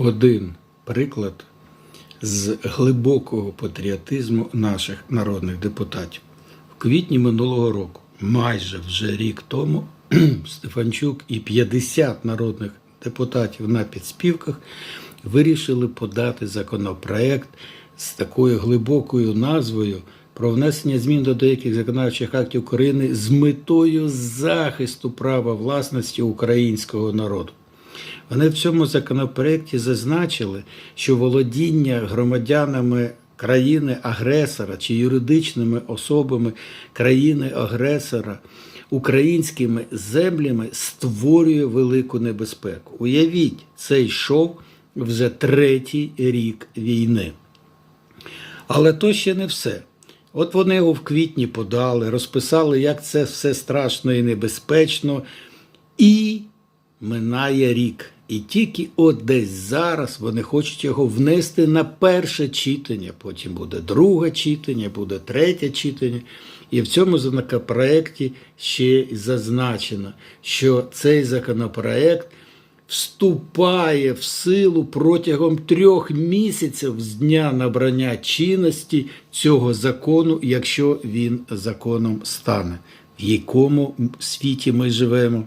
один приклад з глибокого патріотизму наших народних депутатів. В квітні минулого року, майже вже рік тому, Стефанчук і 50 народних депутатів на підспівках вирішили подати законопроект з такою глибокою назвою про внесення змін до деяких законодавчих актів України з метою захисту права власності українського народу. Вони в цьому законопроекті зазначили, що володіння громадянами країни-агресора чи юридичними особами країни-агресора українськими землями створює велику небезпеку. Уявіть, це йшов вже третій рік війни. Але то ще не все. От вони його в квітні подали, розписали, як це все страшно і небезпечно, і минає рік. І тільки от десь зараз вони хочуть його внести на перше читання, потім буде друге читання, буде третє читання. І в цьому законопроекті ще зазначено, що цей законопроект вступає в силу протягом трьох місяців з дня набрання чинності цього закону, якщо він законом стане. В якому світі ми живемо?